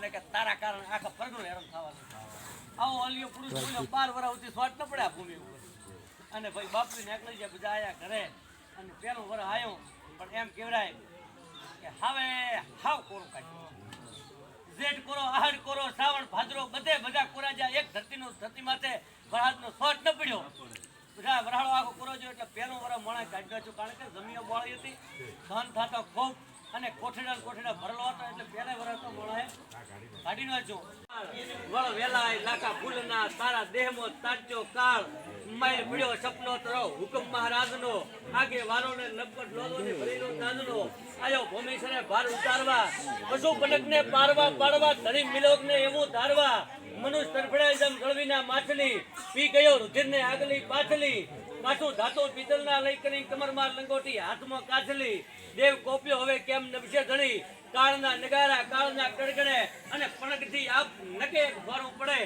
એટલે કે તારા કારણે આખા પરગણું હેરાન થવાનું આવો અલિયો પુરુષ બોલ્યો બાર વર્ષ સુધી સ્વાટ ન પડ્યા ભૂમિ ઉપર. અને ભાઈ બાપની એકલી જાય બધા આયા ઘરે. અને પેલું વર આવ્યો પણ એમ કેવડાય કે હવે હાવ કોરું કાઢ્યો. જેઠ કોરો આહડ કોરો શ્રાવણ ભાદરો બધે બધા કોરા જ્યાં એક ધરતીનું ધરતી માથે વરસાદનો શોટ ન પડ્યો. બધા વરાળો આખો કોરો જો એટલે પહેલો વર મણા કાઢ્યો છું. કારણ કે જમીન બોળી હતી. ધન થતો ખૂબ. અને કોઠેડા કોઠેડા ભરલો હતો એટલે પહેલા વરસ તો મોળાએ કાઢી નાખજો વળ વેલા લાખા ફૂલના તારા દેહમાં તાજો કાળ. મય મળ્યો સપનો તરો હુકમ મહારાજનો. આગે વારોને નપટ લોલોને ભરીનો નાદનો આયો ભૂમિશરે ભાર ઉતારવા. પશુ પલકને પારવા પાડવા ધણી મિલોકને એવું ધારવા. મનુષ્ય તરફડાય જેમ ગળવીના માછલી, પી ગયો રુધિરને આગલી પાછલી. પાછું ધાતો પિત્તળના લઈ કરી કમરમાં લંગોટી હાથમાં કાછલી દેવ કોપ્યો હવે કેમ નભશે ધણી? કાળના નગારા, કાળના કડકડે અને પણકથી આપ નકે ભરું પડે.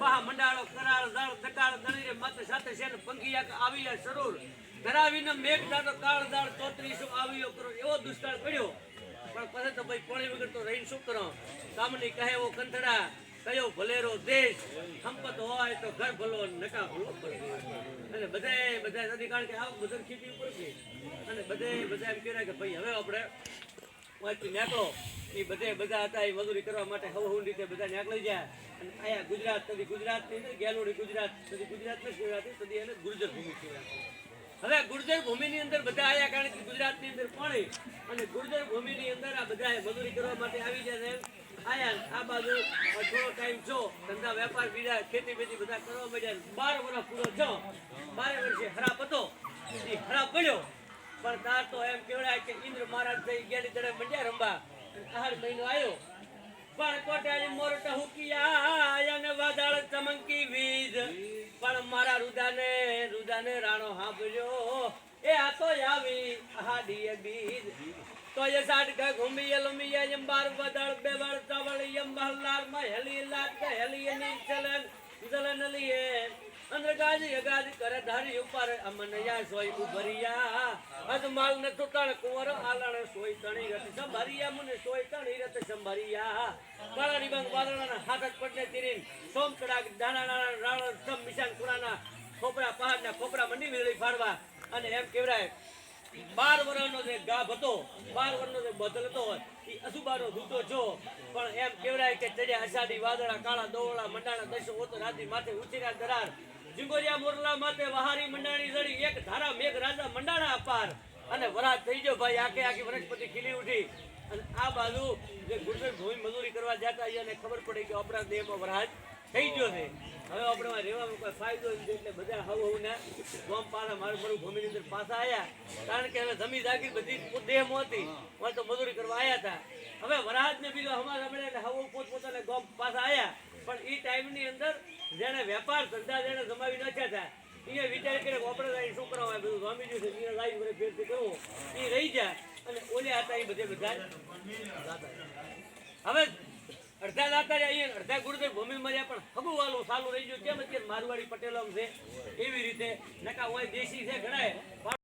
મહા મંડાળો કરાળ દાળ દકાળ દણીરે મત સાથે છે ને પંખિયા આવી સરૂર. ધરાવીને મેઘ દાડો કાળ દાળ ચોત્રીસ આવ્યો કરો એવો દુષ્કાળ પડ્યો. પણ પછી તો ભાઈ પાણી વગર તો રહીને શું કરો? કામની કહે એવો કંથડા કયો ભલેરો દેશ સંપત હોય તો ઘર ભલો નકા ભલો પડે અને બધાય બધા નથી, કારણ કે આ બધા ખેતી ઉપર છે. અને બધે બધા એમ કહેવાય કે ભાઈ, હવે આપણે વાંચી નીકળો. એ બધે બધા હતા એ મજૂરી કરવા માટે હવ હું રીતે બધા નીકળી જાય અને અહીંયા ગુજરાત કદી ગુજરાતની અંદર ગેલોડી ગુજરાત સુધી ગુજરાત ને કહેવાતી કદી એને ગુર્જર ભૂમિ કહેવાતી હવે ગુર્જર ભૂમિની અંદર બધા આવ્યા કારણ કે ગુજરાતની અંદર પાણી. અને ગુર્જર ભૂમિની અંદર આ બધા મજૂરી કરવા માટે આવી જાય આયા, આ બાજુ થોડો ટાઈમ છો ધંધા, વેપાર બીજા ખેતી બેતી બધા કરવા માંડ્યા બાર વર્ષ પૂરો છો બારે વર્ષે ખરાબ હતો. એ ખરાબ પડ્યો. પણ તાર તો એમ કહેવાય કે ઇન્દ્ર મહારાજ થઈ ગેલી દડે મંડ્યા રંબા આહાર મહિનો આવ્યો પણ કોટાળી મોરટ હુકિયા ને વાદળ ચમકી વીજ. પણ મારા રુદાને રુદાને રાણો હાંભળ્યો. એ આ તો આવી હાડીએ બીજ. તો એ સાડ કા ઘુમી લમી એમ બાર બદળ બે વાર ચાવળ એમ બહલાર મહેલી લાટ હેલી ની ચલન ચલન લીએ. અંદર ગાજી ગાજી કરે ધારી ઉપર, અમન યા સોય ઉભરિયા. અજમાલ ને ટુટણ કુંવર આલણ, સોય તણી રત સંભરિયા. મને સોય તણી રત સંભરિયા. કાળાની બંગ વાદળાના હાથક પડને તીરીન સોમ કડાક દાણા દાણા રાણ સમ મિશાન કુરાના ખોપરા, પહાડના ખોપરા મંડી મેળી ફાડવા. અને એમ કહેવાય બાર વર્ષનો જે ગાભ હતો, બાર વર્ષનો જે બદલતો હોય એ અસુબાનો ધૂતો જો પણ એમ કેવડાય કે ચડ્યા અષાઢી વાદળા, કાળા, દોવળા, મંડાણા, દશો, ઓતો રાતી માથે ઉછીરા દરાર. જીંગોરિયા, મોરલા, માથે વહારી, મંડાણી જડી, એક ધારા, મેઘ, રાજા, મંડાણા અપાર. અને વરાત થઈ ગયો ભાઈ, આખે આખી વનસ્પતિ ખીલી ઉઠી. અને આ બાજુ જે ગુજરાત ભૂમિ મજૂરી કરવા જતા એને ખબર પડી કે અપરાધ દેહમાં વરાજ થઈ ગયો છે. હવે આપણે માં કોઈ ફાયદો નથી, એટલે બધા હવ હવના ગોમ પાછા મારું મારું ભૂમિની અંદર પાછા આવ્યા કારણ કે હવે જમી જાગી બધી દેહ હતી હવે તો મજૂરી કરવા આવ્યા હતા. હવે વરાજ ને બીજો અમારા મળે એટલે હવ પોતપોતાને ગોમ પાછા આવ્યા પણ એ ટાઈમની અંદર જેને વેપાર ધંધા જેને જમાવી નાખ્યા હતા એ વિચાર કરે આપણે અહીં શું કરવા બધું ગયું છે એને લાઈન વડે ફેરથી કરવું. એ રહી જાય અને ઓલે હતા એ બધે બધા હવે અડધા દાતા અહીંયા અડધા ગુરુદેવ ભૂમિ મર્યા પણ હબુ વાલો સારું રહી ગયું. કેમ અત્યારે મારવાડી પટેલો છે? એવી રીતે. નકા હોય દેશી છે ઘણા